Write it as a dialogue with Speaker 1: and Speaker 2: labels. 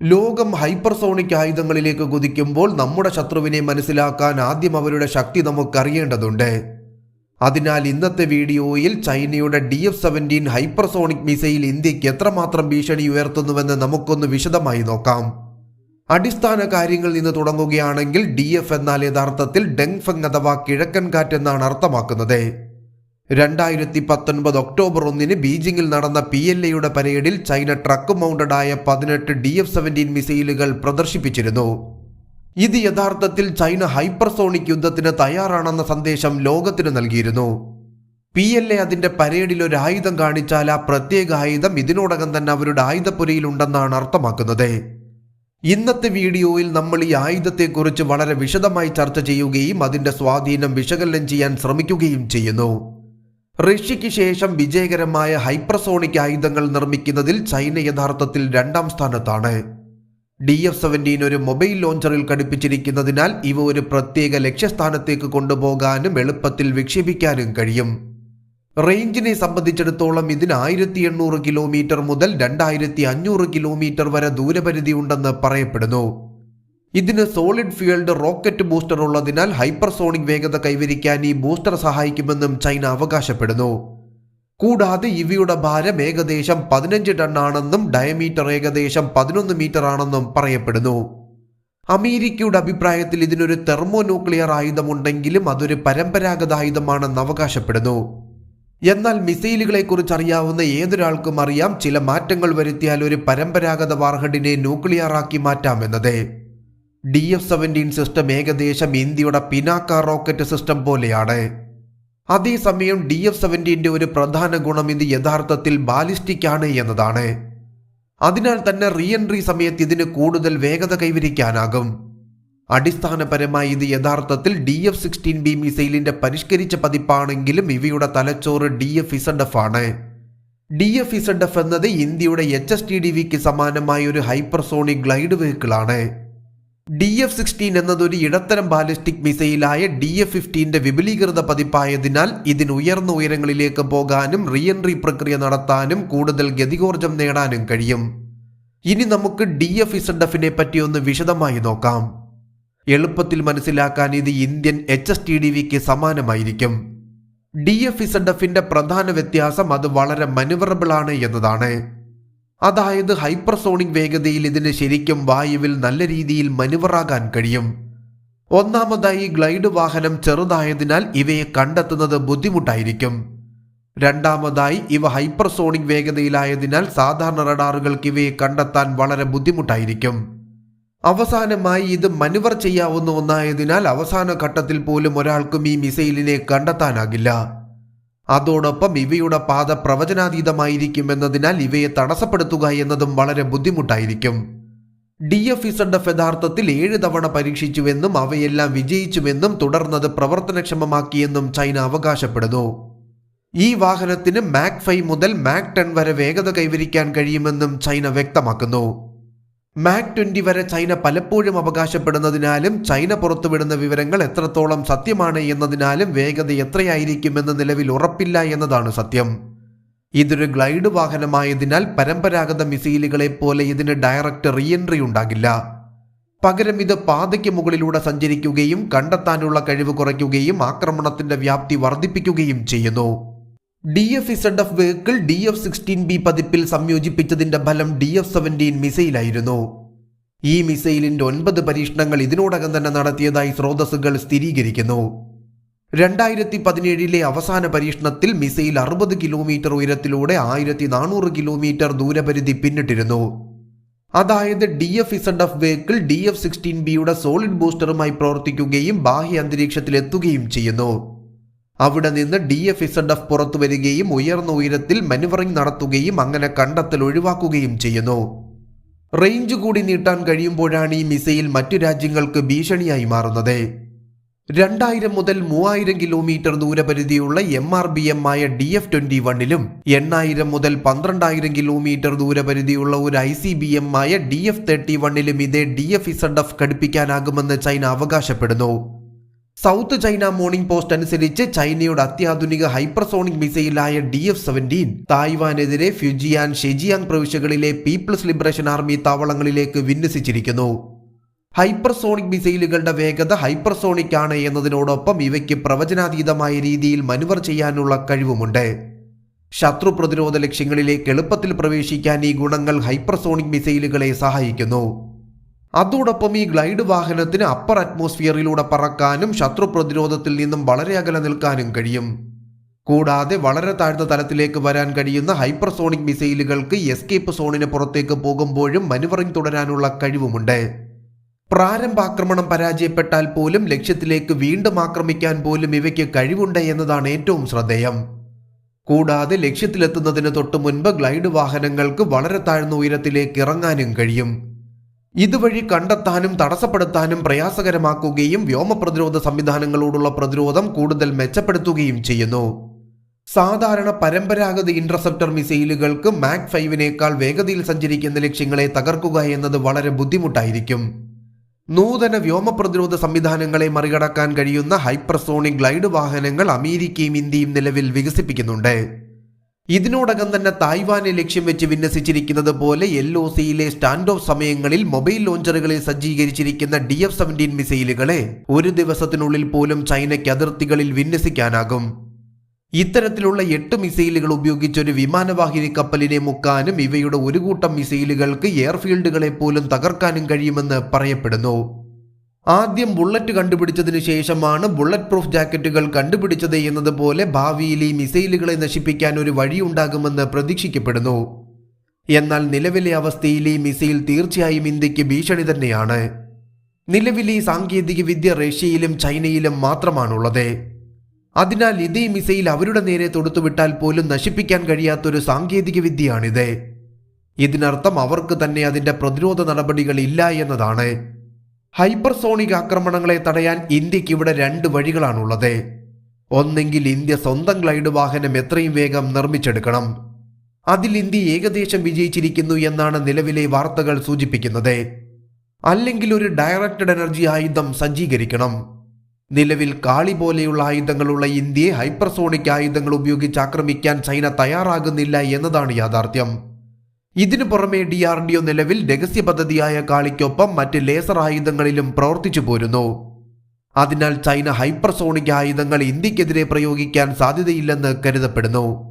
Speaker 1: ലോകം ഹൈപ്പർസോണിക് ആയുധങ്ങളിലേക്ക് കുതിക്കുമ്പോൾ നമ്മുടെ ശത്രുവിനെ മനസ്സിലാക്കാൻ ആദ്യം അവരുടെ ശക്തി നമുക്കറിയേണ്ടതുണ്ട്. അതിനാൽ ഇന്നത്തെ വീഡിയോയിൽ ചൈനയുടെ D F seventeen hypersonic missile ഇന്ത്യയ്ക്ക് എത്രമാത്രം ഭീഷണി ഉയർത്തുന്നുവെന്ന് നമുക്കൊന്ന് വിശദമായി നോക്കാം. അടിസ്ഥാന കാര്യങ്ങളിൽ നിന്ന് തുടങ്ങുകയാണെങ്കിൽ ഡി എഫ് എന്നാൽ യഥാർത്ഥത്തിൽ ഡെങ്ഫെങ് അഥവാ കിഴക്കൻ കാറ്റ് എന്നാണ് അർത്ഥമാക്കുന്നത്. രണ്ടായിരത്തി പത്തൊൻപത് ഒക്ടോബർ ഒന്നിന് ബീജിംഗിൽ നടന്ന പി എൽ എയുടെ പരേഡിൽ ചൈന ട്രക്ക് മൗണ്ടഡായ പതിനെട്ട് ഡി എഫ് സെവന്റീൻ മിസൈലുകൾ പ്രദർശിപ്പിച്ചിരുന്നു. ഇത് യഥാർത്ഥത്തിൽ ചൈന ഹൈപ്പർസോണിക് യുദ്ധത്തിന് തയ്യാറാണെന്ന സന്ദേശം ലോകത്തിന് നൽകിയിരുന്നു. പി എൽ എ അതിന്റെ പരേഡിൽ ഒരു ആയുധം കാണിച്ചാൽ ആ പ്രത്യേക ആയുധം ഇതിനോടകം തന്നെ അവരുടെ ആയുധപ്പുരയിലുണ്ടെന്നാണ് അർത്ഥമാക്കുന്നത്. ഇന്നത്തെ വീഡിയോയിൽ നമ്മൾ ഈ ആയുധത്തെക്കുറിച്ച് വളരെ വിശദമായി ചർച്ച ചെയ്യുകയും അതിന്റെ സ്വാധീനം വിശകലനം ചെയ്യാൻ ശ്രമിക്കുകയും ചെയ്യുന്നു. റഷ്യയ്ക്ക് ശേഷം വിജയകരമായ ഹൈപ്രസോണിക് ആയുധങ്ങൾ നിർമ്മിക്കുന്നതിൽ ചൈന യഥാർത്ഥത്തിൽ രണ്ടാം സ്ഥാനത്താണ്. ഡി എഫ് സെവന്റീൻ ഒരു മൊബൈൽ ലോഞ്ചറിൽ ഘടിപ്പിച്ചിരിക്കുന്നതിനാൽ ഇവ ഒരു പ്രത്യേക ലക്ഷ്യസ്ഥാനത്തേക്ക് കൊണ്ടുപോകാനും എളുപ്പത്തിൽ വിക്ഷേപിക്കാനും കഴിയും. റേഞ്ചിനെ സംബന്ധിച്ചിടത്തോളം ഇതിന് ആയിരത്തി എണ്ണൂറ് കിലോമീറ്റർ മുതൽ രണ്ടായിരത്തി അഞ്ഞൂറ് കിലോമീറ്റർ വരെ ദൂരപരിധി ഉണ്ടെന്ന് പറയപ്പെടുന്നു. ഇതിന് സോളിഡ് ഫ്യൂൽഡ് റോക്കറ്റ് ബൂസ്റ്റർ ഉള്ളതിനാൽ ഹൈപ്പർസോണിക് വേഗത കൈവരിക്കാൻ ഈ ബൂസ്റ്റർ സഹായിക്കുമെന്നും ചൈന അവകാശപ്പെടുന്നു. കൂടാതെ ഇവയുടെ ഭാരം ഏകദേശം പതിനഞ്ച് ടണ്ണാണെന്നും ഡയമീറ്റർ ഏകദേശം പതിനൊന്ന് മീറ്റർ ആണെന്നും പറയപ്പെടുന്നു. അമേരിക്കയുടെ അഭിപ്രായത്തിൽ ഇതിനൊരു തെർമോ ന്യൂക്ലിയർ ആയുധമുണ്ടെങ്കിലും അതൊരു പരമ്പരാഗത ആയുധമാണെന്ന് അവകാശപ്പെടുന്നു. എന്നാൽ മിസൈലുകളെ കുറിച്ച് അറിയാവുന്ന ഏതൊരാൾക്കും അറിയാം ചില മാറ്റങ്ങൾ വരുത്തിയാൽ ഒരു പരമ്പരാഗത വാർഹഡിനെ ന്യൂക്ലിയർ ആക്കി മാറ്റാമെന്നത്. ഡി എഫ് സെവന്റീൻ സിസ്റ്റം ഏകദേശം ഇന്ത്യയുടെ പിനാക്ക റോക്കറ്റ് സിസ്റ്റം പോലെയാണ്. അതേസമയം ഡി എഫ് സെവന്റീന്റെ ഒരു പ്രധാന ഗുണം ഇത് യഥാർത്ഥത്തിൽ ബാലിസ്റ്റിക് ആണ് എന്നതാണ്. അതിനാൽ തന്നെ റീഎൻട്രി സമയത്ത് ഇതിന് കൂടുതൽ വേഗത കൈവരിക്കാനാകും. അടിസ്ഥാനപരമായി ഇത് യഥാർത്ഥത്തിൽ ഡി എഫ് സിക്സ്റ്റീൻ ബി മിസൈലിന്റെ പരിഷ്കരിച്ച പതിപ്പാണെങ്കിലും ഇവയുടെ തലച്ചോറ് ഡി എഫ് ഇസഡ് എഫ് ആണ്. ഡി എഫ് ഇസഡ് എഫ് എന്നത് ഇന്ത്യയുടെ എച്ച് എസ് ടി ഡി വിക്ക് സമാനമായ ഒരു ഹൈപ്പർസോണിക് ഗ്ലൈഡ് വെഹിക്കിളാണ് ഡി എഫ് സിക്സ്റ്റീൻ എന്നതൊരു ഇടത്തരം ബാലിസ്റ്റിക് മിസൈലായ ഡി എഫ് ഫിഫ്റ്റീന്റെ വിപുലീകൃത പതിപ്പായതിനാൽ ഇതിന് ഉയർന്ന ഉയരങ്ങളിലേക്ക് പോകാനും റീഎൻട്രി പ്രക്രിയ നടത്താനും കൂടുതൽ ഗതികോർജം നേടാനും കഴിയും. ഇനി നമുക്ക് ഡി എഫ് ഇസഡ് എഫിനെ പറ്റി ഒന്ന് വിശദമായി നോക്കാം. എളുപ്പത്തിൽ മനസ്സിലാക്കാൻ ഇത് Indian H S T D വിക്ക് സമാനമായിരിക്കും. ഡി എഫ് ഇസഡ് പ്രധാന വ്യത്യാസം അത് വളരെ മനുവറബിൾ ആണ് എന്നതാണ്. അതായത് ഹൈപ്പർസോണിക് വേഗതയിൽ ഇതിന് ശരിക്കും വായുവിൽ നല്ല രീതിയിൽ മനുവറാകാൻ കഴിയും. ഒന്നാമതായി ഗ്ലൈഡ് വാഹനം ചെറുതായതിനാൽ ഇവയെ കണ്ടെത്തുന്നത് ബുദ്ധിമുട്ടായിരിക്കും. രണ്ടാമതായി ഇവ ഹൈപ്പർസോണിക് വേഗതയിലായതിനാൽ സാധാരണ റഡാറുകൾക്ക് ഇവയെ കണ്ടെത്താൻ വളരെ ബുദ്ധിമുട്ടായിരിക്കും. അവസാനമായി ഇത് മനുവർ ചെയ്യാവുന്ന ഒന്നായതിനാൽ അവസാന ഘട്ടത്തിൽ പോലും ഒരാൾക്കും ഈ മിസൈലിനെ കണ്ടെത്താനാകില്ല. അതോടൊപ്പം ഇവയുടെ പാത പ്രവചനാതീതമായിരിക്കുമെന്നതിനാൽ ഇവയെ തടസ്സപ്പെടുത്തുക എന്നതും വളരെ ബുദ്ധിമുട്ടായിരിക്കും. ഡി എഫ് ഇസഡ് യഥാർത്ഥത്തിൽ ഏഴ് തവണ പരീക്ഷിച്ചുവെന്നും അവയെല്ലാം വിജയിച്ചുവെന്നും തുടർന്നത് പ്രവർത്തനക്ഷമമാക്കിയെന്നും ചൈന അവകാശപ്പെടുന്നു. ഈ വാഹനത്തിന് മാക് ഫൈവ് മുതൽ മാക് ടെൻ വരെ വേഗത കൈവരിക്കാൻ കഴിയുമെന്നും ചൈന വ്യക്തമാക്കുന്നു. മാക് ട്വന്റി വരെ ചൈന പലപ്പോഴും അവകാശപ്പെടുന്നതിനാലും ചൈന പുറത്തുവിടുന്ന വിവരങ്ങൾ എത്രത്തോളം സത്യമാണ് എന്നതിനാലും വേഗത എത്രയായിരിക്കുമെന്ന് നിലവിൽ ഉറപ്പില്ല എന്നതാണ് സത്യം. ഇതൊരു ഗ്ലൈഡ് വാഹനമായതിനാൽ പരമ്പരാഗത മിസൈലുകളെ പോലെ ഇതിന് ഡയറക്റ്റ് റീഎൻട്രി ഉണ്ടാകില്ല. പകരം ഇത് പാതയ്ക്ക് മുകളിലൂടെ സഞ്ചരിക്കുകയും കണ്ടെത്താനുള്ള കഴിവ് കുറയ്ക്കുകയും ആക്രമണത്തിന്റെ വ്യാപ്തി വർദ്ധിപ്പിക്കുകയും ചെയ്യുന്നു. D F Z F vehicle D F sixteen B പതിപ്പിൽ സംയോജിപ്പിച്ചതിന്റെ ഫലം ഡി എഫ് സെവന്റീൻ മിസൈലായിരുന്നു. ഈ മിസൈലിന്റെ ഒൻപത് പരീക്ഷണങ്ങൾ ഇതിനോടകം തന്നെ നടത്തിയതായി സ്രോതസ്സുകൾ സ്ഥിരീകരിക്കുന്നു. രണ്ടായിരത്തി പതിനേഴിലെ അവസാന പരീക്ഷണത്തിൽ മിസൈൽ അറുപത് കിലോമീറ്റർ ഉയരത്തിലൂടെ ആയിരത്തി നാനൂറ് കിലോമീറ്റർ ദൂരപരിധി പിന്നിട്ടിരുന്നു. അതായത് D F Z F vehicle D F sixteen ബിയുടെ സോളിഡ് ബൂസ്റ്ററുമായി പ്രവർത്തിക്കുകയും ബാഹ്യ അന്തരീക്ഷത്തിലെത്തുകയും ചെയ്യുന്നു. അവിടെ നിന്ന് ഡി എഫ് ഇസഡ് എഫ് പുറത്തു വരികയും ഉയർന്ന ഉയരത്തിൽ മനുവറിംഗ് നടത്തുകയും അങ്ങനെ കണ്ടെത്തൽ ഒഴിവാക്കുകയും ചെയ്യുന്നു. റേഞ്ച് കൂടി നീട്ടാൻ കഴിയുമ്പോഴാണ് ഈ മിസൈൽ മറ്റു രാജ്യങ്ങൾക്ക് ഭീഷണിയായി മാറുന്നത്. രണ്ടായിരം മുതൽ മൂവായിരം കിലോമീറ്റർ ദൂരപരിധിയുള്ള എം ആർ ബി എം ആയ ഡി എഫ് ട്വന്റി വണ്ണിലും എണ്ണായിരം മുതൽ പന്ത്രണ്ടായിരം കിലോമീറ്റർ ദൂരപരിധിയുള്ള ഒരു ഐ സി ബി എം ആയ ഡി എഫ് തേർട്ടി വണ്ണിലും ഇതേ ഡി എഫ് ഇസഡ് എഫ് ഘടിപ്പിക്കാനാകുമെന്ന് ചൈന അവകാശപ്പെടുന്നു. സൗത്ത് ചൈന മോർണിംഗ് പോസ്റ്റ് അനുസരിച്ച് ചൈനയുടെ അത്യാധുനിക ഹൈപ്പർസോണിക് മിസൈലായ ഡി എഫ് സെവന്റീൻ തായ്വാനെതിരെ ഫ്യുജിയാൻ ഷെജിയാങ് പ്രവിശ്യകളിലെ പീപ്പിൾസ് ലിബറേഷൻ ആർമി താവളങ്ങളിലേക്ക് വിന്യസിച്ചിരിക്കുന്നു. ഹൈപ്പർസോണിക് മിസൈലുകളുടെ വേഗത ഹൈപ്പർസോണിക് ആണ് എന്നതിനോടൊപ്പം ഇവയ്ക്ക് പ്രവചനാതീതമായ രീതിയിൽ മനുവർ ചെയ്യാനുള്ള കഴിവുമുണ്ട്. ശത്രു പ്രതിരോധ ലക്ഷ്യങ്ങളിലേക്ക് എളുപ്പത്തിൽ പ്രവേശിക്കാൻ ഈ ഗുണങ്ങൾ ഹൈപ്പർസോണിക് മിസൈലുകളെ സഹായിക്കുന്നു. അതോടൊപ്പം ഈ ഗ്ലൈഡ് വാഹനത്തിന് അപ്പർ അറ്റ്മോസ്ഫിയറിലൂടെ പറക്കാനും ശത്രു പ്രതിരോധത്തിൽ നിന്നും വളരെ അകലെ നിൽക്കാനും കഴിയും. കൂടാതെ വളരെ താഴ്ന്ന തലത്തിലേക്ക് വരാൻ കഴിയുന്ന ഹൈപ്പർസോണിക് മിസൈലുകൾക്ക് എസ്കേപ്പ് സോണിന് പുറത്തേക്ക് പോകുമ്പോഴും മനുവറിംഗ് തുടരാനുള്ള കഴിവുമുണ്ട്. പ്രാരംഭാക്രമണം പരാജയപ്പെട്ടാൽ പോലും ലക്ഷ്യത്തിലേക്ക് വീണ്ടും ആക്രമിക്കാൻ പോലും ഇവയ്ക്ക് കഴിവുണ്ട് എന്നതാണ് ഏറ്റവും ശ്രദ്ധേയം. കൂടാതെ ലക്ഷ്യത്തിലെത്തുന്നതിന് തൊട്ടു മുൻപ് ഗ്ലൈഡ് വാഹനങ്ങൾക്ക് വളരെ താഴ്ന്ന ഉയരത്തിലേക്ക് ഇറങ്ങാനും കഴിയും. ഇതുവഴി കണ്ടെത്താനും തടസ്സപ്പെടുത്താനും പ്രയാസകരമാക്കുകയും വ്യോമ പ്രതിരോധ സംവിധാനങ്ങളോടുള്ള പ്രതിരോധം കൂടുതൽ മെച്ചപ്പെടുത്തുകയും ചെയ്യുന്നു. സാധാരണ പരമ്പരാഗത ഇന്റർസെപ്റ്റർ മിസൈലുകൾക്ക് മാക് ഫൈവിനേക്കാൾ വേഗതയിൽ സഞ്ചരിക്കുന്ന ലക്ഷ്യങ്ങളെ തകർക്കുക എന്നത് വളരെ ബുദ്ധിമുട്ടായിരിക്കും. നൂതന വ്യോമ പ്രതിരോധ സംവിധാനങ്ങളെ മറികടക്കാൻ കഴിയുന്ന ഹൈപ്പർസോണിക് ഗ്ലൈഡ് വാഹനങ്ങൾ അമേരിക്കയും ഇന്ത്യയും നിലവിൽ വികസിപ്പിക്കുന്നുണ്ട്. ഇതിനോടകം തന്നെ തായ്വാനെ ലക്ഷ്യം വെച്ച് വിന്യസിച്ചിരിക്കുന്നത് പോലെ എൽ ഒ സിയിലെ സ്റ്റാൻഡ് ഓഫ് സമയങ്ങളിൽ മൊബൈൽ ലോഞ്ചറുകളിൽ സജ്ജീകരിച്ചിരിക്കുന്ന ഡി എഫ് സെവന്റീൻ മിസൈലുകളെ ഒരു ദിവസത്തിനുള്ളിൽ പോലും ചൈനയ്ക്ക് അതിർത്തികളിൽ വിന്യസിക്കാനാകും. ഇത്തരത്തിലുള്ള എട്ട് മിസൈലുകൾ ഉപയോഗിച്ചൊരു വിമാനവാഹിനി കപ്പലിനെ മുക്കാനും ഇവയുടെ ഒരു കൂട്ടം മിസൈലുകൾക്ക് എയർഫീൽഡുകളെ പോലും തകർക്കാനും കഴിയുമെന്ന് പറയപ്പെടുന്നു. ആദ്യം ബുള്ളറ്റ് കണ്ടുപിടിച്ചതിന് ശേഷമാണ് ബുള്ളറ്റ് പ്രൂഫ് ജാക്കറ്റുകൾ കണ്ടുപിടിച്ചത് എന്നതുപോലെ ഭാവിയിൽ ഈ മിസൈലുകളെ നശിപ്പിക്കാൻ ഒരു വഴിയുണ്ടാകുമെന്ന് പ്രതീക്ഷിക്കപ്പെടുന്നു. എന്നാൽ നിലവിലെ അവസ്ഥയിൽ ഈ മിസൈൽ തീർച്ചയായും ഇന്ത്യയ്ക്ക് ഭീഷണി തന്നെയാണ്. നിലവിൽ ഈ സാങ്കേതികവിദ്യ റഷ്യയിലും ചൈനയിലും മാത്രമാണുള്ളത്. അതിനാൽ ഇതേ മിസൈൽ അവരുടെ നേരെ തൊടുത്തുവിട്ടാൽ പോലും നശിപ്പിക്കാൻ കഴിയാത്തൊരു സാങ്കേതികവിദ്യയാണിത് ഇതിനർത്ഥം അവർക്ക് തന്നെ അതിന്റെ പ്രതിരോധ നടപടികൾ ഇല്ല എന്നതാണ്. ഹൈപ്പർസോണിക് ആക്രമണങ്ങളെ തടയാൻ ഇന്ത്യയ്ക്ക് ഇവിടെ രണ്ട് വഴികളാണുള്ളത്. ഒന്നെങ്കിൽ ഇന്ത്യ സ്വന്തം ഗ്ലൈഡ് വാഹനം എത്രയും വേഗം നിർമ്മിച്ചെടുക്കണം. അതിൽ ഇന്ത്യ ഏകദേശം വിജയിച്ചിരിക്കുന്നു എന്നാണ് നിലവിലെ വാർത്തകൾ സൂചിപ്പിക്കുന്നത്. അല്ലെങ്കിൽ ഒരു ഡയറക്റ്റഡ് എനർജി ആയുധം സജ്ജീകരിക്കണം. നിലവിൽ കാളി പോലെയുള്ള ആയുധങ്ങളുള്ള ഇന്ത്യയെ ഹൈപ്പർസോണിക് ആയുധങ്ങൾ ഉപയോഗിച്ച് ആക്രമിക്കാൻ ചൈന തയ്യാറാകുന്നില്ല എന്നതാണ് യാഥാർത്ഥ്യം. ഇതിനു പുറമെ ഡി ആർ ഡി ഒ നിലവിൽ രഹസ്യ പദ്ധതിയായ കാളിക്കൊപ്പം മറ്റ് ലേസർ ആയുധങ്ങളിലും പ്രവർത്തിച്ചു പോരുന്നു. അതിനാൽ ചൈന ഹൈപ്പർസോണിക് ആയുധങ്ങൾ ഇന്ത്യക്കെതിരെ പ്രയോഗിക്കാൻ സാധ്യതയില്ലെന്ന് കരുതപ്പെടുന്നു.